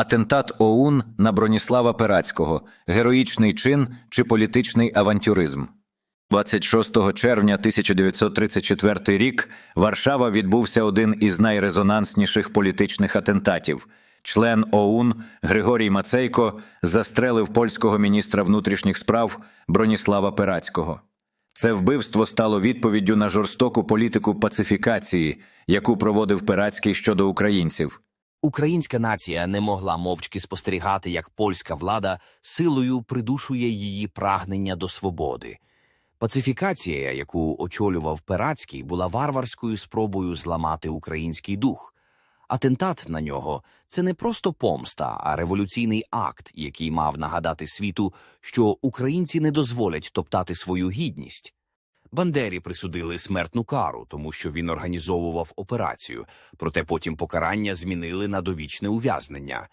Атентат ОУН на Броніслава Перацького героїчний чин чи політичний авантюризм. 26 червня 1934 рік Варшава відбувся один із найрезонансніших політичних атентатів. Член ОУН Григорій Мацейко застрелив польського міністра внутрішніх справ Броніслава Перацького. Це вбивство стало відповіддю на жорстоку політику пацифікації, яку проводив Перацький щодо українців. Українська нація не могла мовчки спостерігати, як польська влада силою придушує її прагнення до свободи. Пацифікація, яку очолював Перацький, була варварською спробою зламати український дух. Атентат на нього це не просто помста, а революційний акт, який мав нагадати світу, що українці не дозволять топтати свою гідність. Бандері присудили смертну кару, тому що він організовував операцію, проте потім покарання змінили на довічне ув'язнення.